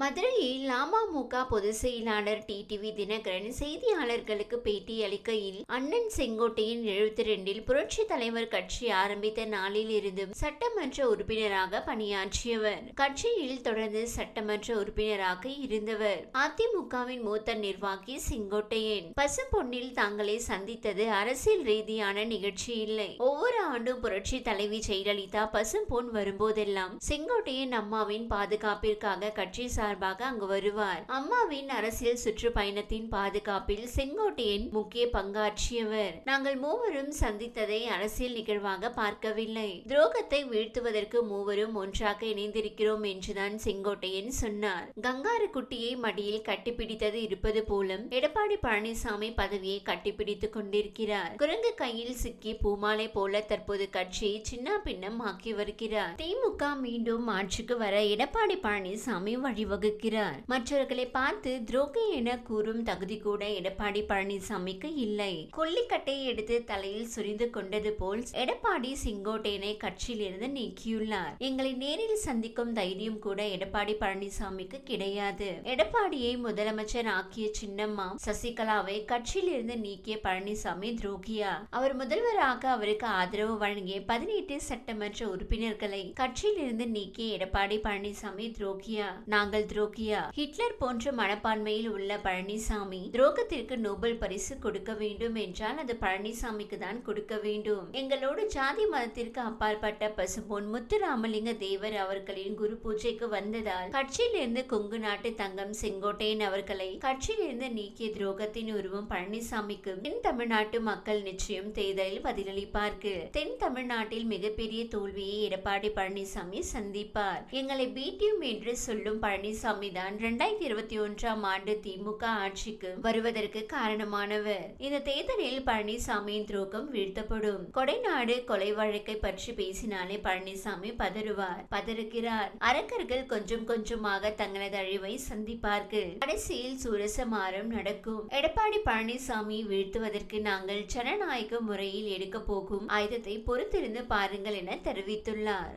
மதுரையில் அமமுக பொதுச் செயலாளர் டிடிவி தினகரன் செய்தியாளர்களுக்கு பேட்டி அளிக்கையில் அண்ணன் செங்கோட்டையின் எழுபத்தி ரெண்டில் புரட்சி தலைவர் கட்சி ஆரம்பித்த நாளில் இருந்தும் சட்டமன்ற உறுப்பினராக பணியாற்றியவர். கட்சியில் தொடர்ந்து சட்டமன்ற உறுப்பினராக இருந்தவர். அதிமுகவின் மூத்த நிர்வாகி செங்கோட்டையன். பசும்பொன்னில் தாங்களை சந்தித்தது அரசியல் ரீதியான நிகழ்ச்சி இல்லை. ஒவ்வொரு ஆண்டும் புரட்சி தலைவி ஜெயலலிதா பசும்பொன் வரும்போதெல்லாம் செங்கோட்டையன் அம்மாவின் பாதுகாப்பிற்காக கட்சி சார்பாக அங்கு வருவார். அம்மாவின் அரசியல் சுற்றுப்பயணத்தின் பாதுகாப்பில் செங்கோட்டையன் முக்கிய பங்காற்றியவர். நாங்கள் மூவரும் சந்தித்ததை அரசியல் நிகழ்வாக பார்க்கவில்லை. துரோகத்தை வீழ்த்துவதற்கு மூவரும் ஒன்றாக இணைந்திருக்கிறோம் என்றுதான் செங்கோட்டையன் சொன்னார். கங்காரு குட்டியை மடியில் கட்டிப்பிடித்தது இருப்பது போலும் எடப்பாடி பழனிசாமி பதவியை கட்டிப்பிடித்துக் கொண்டிருக்கிறார். குரங்கு கையில் சிக்கி பூமாலை போல தற்போது கட்சியை சின்ன பின்னம் ஆக்கி வருகிறார். திமுக மீண்டும் ஆட்சிக்கு வர எடப்பாடி பழனிசாமி வகுக்கிறார். மற்றவர்களை பார்த்து துரோகி என கூறும் தகுதி கூட எடப்பாடி பழனிசாமிக்கு இல்லை. கொல்லிக்கட்டை எடுத்து தலையில் சுரிந்து கொண்டது போல் எடப்பாடி செங்கோட்டையனை கட்சியிலிருந்து நீக்கியுள்ளார். எங்களை நேரில் சந்திக்கும் தைரியம் கூட எடப்பாடி பழனிசாமிக்கு கிடையாது. எடப்பாடியை முதலமைச்சர் ஆக்கிய சின்னம்மா சசிகலாவை கட்சியிலிருந்து நீக்கிய பழனிசாமி துரோகியா. அவர் முதல்வராக அவருக்கு ஆதரவு வழங்கிய பதினெட்டு சட்டமன்ற உறுப்பினர்களை கட்சியிலிருந்து நீக்கிய எடப்பாடி பழனிசாமி துரோகியா. நாங்கள் துரோகியா? ஹிட்லர் போன்ற மனப்பான்மையில் உள்ள பழனிசாமி துரோகத்திற்கு நோபல் பரிசு கொடுக்க வேண்டும் என்றால் அது பழனிசாமிக்கு தான் கொடுக்க வேண்டும். எங்களோடு ஜாதி மதத்திற்கு அப்பாற்பட்ட பசுபொன் முத்துராமலிங்க தேவர் அவர்களின் குரு பூஜைக்கு வந்ததால் கட்சியிலிருந்து கொங்கு நாட்டு தங்கம் செங்கோட்டையன் அவர்களை கட்சியிலிருந்து நீக்கிய துரோகத்தின் உருவம் பழனிசாமிக்கு. தென் தமிழ்நாட்டு மக்கள் நிச்சயம் தேர்தலில் பதிலளிப்பார்கள் தென் தமிழ்நாட்டில் மிகப்பெரிய தோல்வியை எடப்பாடி பழனிசாமி சந்திப்பார். எங்களை பீட்டியும் என்று சொல்லும் பழனி பழனிசாமி தான் இரண்டாயிரத்தி இருபத்தி ஒன்றாம் ஆண்டு திமுக ஆட்சிக்கு வருவதற்கு காரணமானவர். இந்த தேர்தலில் பழனிசாமியின் துரோகம் வீழ்த்தப்படும். கொடைநாடு கொலை வழக்கை பற்றி பேசினாலே பழனிசாமி பதறுவார் பதறுகிறார். அரக்கர்கள் கொஞ்சம் கொஞ்சமாக தங்களது அழிவை சந்திப்பார்கள். கடைசியில் சூரசமாரம் நடக்கும். எடப்பாடி பழனிசாமி வீழ்த்துவதற்கு நாங்கள் ஜனநாயக முறையில் எடுக்க போகும் ஆயுதத்தை பொறுத்திருந்து பாருங்கள் என தெரிவித்துள்ளார்.